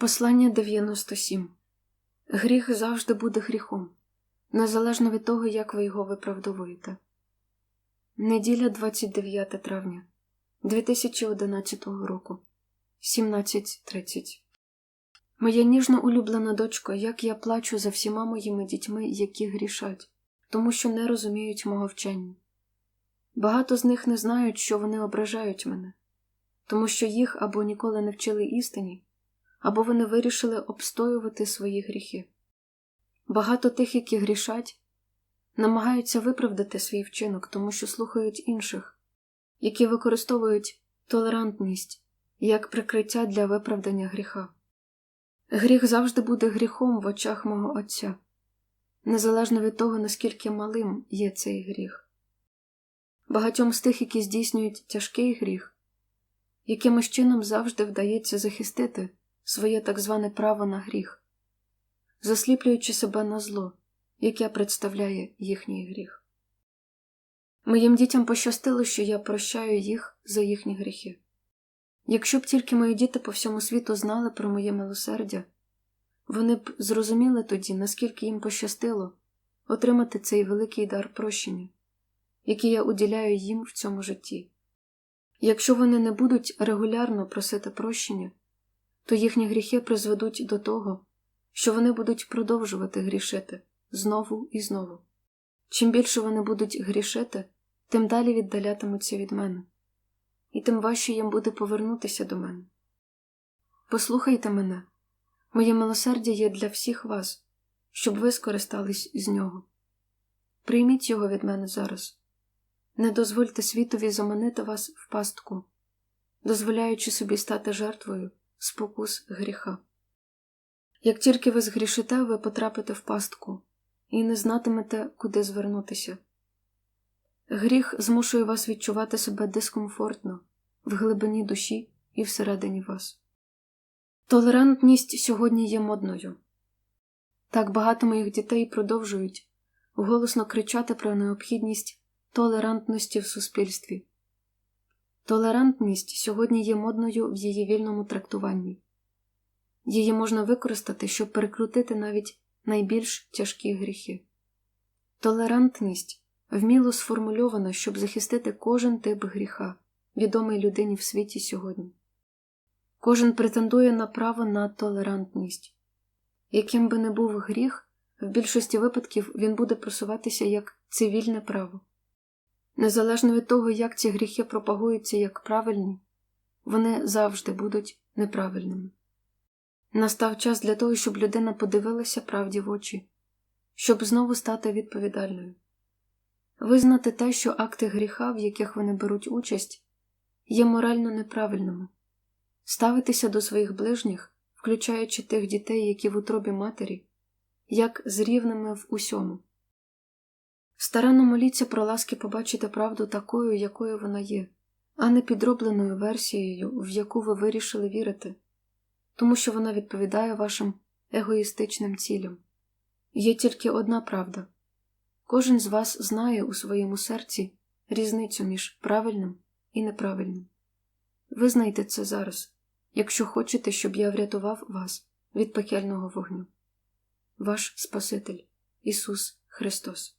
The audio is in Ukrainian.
Послання 97 Гріх завжди буде гріхом, незалежно від того, як ви його виправдовуєте. Неділя 29 травня 2011 року 17.30 Моя ніжно улюблена дочко, як я плачу за всіма моїми дітьми, які грішать, тому що не розуміють мого вчення. Багато з них не знають, що вони ображають мене, тому що їх або ніколи не вчили істині, або вони вирішили обстоювати свої гріхи. Багато тих, які грішать, намагаються виправдати свій вчинок, тому що слухають інших, які використовують толерантність як прикриття для виправдання гріха. Гріх завжди буде гріхом в очах мого Отця, незалежно від того, наскільки малим є цей гріх. Багатьом з тих, які здійснюють тяжкий гріх, якимось чином завжди вдається захистити своє так зване право на гріх, засліплюючи себе на зло, яке представляє їхній гріх. Моїм дітям пощастило, що я прощаю їх за їхні гріхи. Якщо б тільки мої діти по всьому світу знали про моє милосердя, вони б зрозуміли тоді, наскільки їм пощастило отримати цей великий дар прощення, який я уділяю їм в цьому житті. Якщо вони не будуть регулярно просити прощення, то їхні гріхи призведуть до того, що вони будуть продовжувати грішити знову і знову. Чим більше вони будуть грішити, тим далі віддалятимуться від мене, і тим важче їм буде повернутися до мене. Послухайте мене, моє милосердя є для всіх вас, щоб ви скористались з нього. Прийміть його від мене зараз. Не дозвольте світові заманити вас в пастку, дозволяючи собі стати жертвою спокус гріха. Як тільки ви згрішите, ви потрапите в пастку і не знатимете, куди звернутися. Гріх змушує вас відчувати себе дискомфортно в глибині душі і всередині вас. Толерантність сьогодні є модною. Так багато моїх дітей продовжують голосно кричати про необхідність толерантності в суспільстві. Толерантність сьогодні є модною в її вільному трактуванні. Її можна використати, щоб перекрутити навіть найбільш тяжкі гріхи. Толерантність вміло сформульована, щоб захистити кожен тип гріха, відомий людині в світі сьогодні. Кожен претендує на право на толерантність. Яким би не був гріх, в більшості випадків він буде просуватися як цивільне право. Незалежно від того, як ці гріхи пропагуються як правильні, вони завжди будуть неправильними. Настав час для того, щоб людина подивилася правді в очі, щоб знову стати відповідальною, визнати те, що акти гріха, в яких вони беруть участь, є морально неправильними, ставитися до своїх ближніх, включаючи тих дітей, які в утробі матері, як з рівними в усьому. Старанно моліться про ласки побачити правду такою, якою вона є, а не підробленою версією, в яку ви вирішили вірити, тому що вона відповідає вашим егоїстичним цілям. Є тільки одна правда кожен з вас знає у своєму серці різницю між правильним і неправильним. Визнайте це зараз, якщо хочете, щоб я врятував вас від пекельного вогню. Ваш Спаситель Ісус Христос.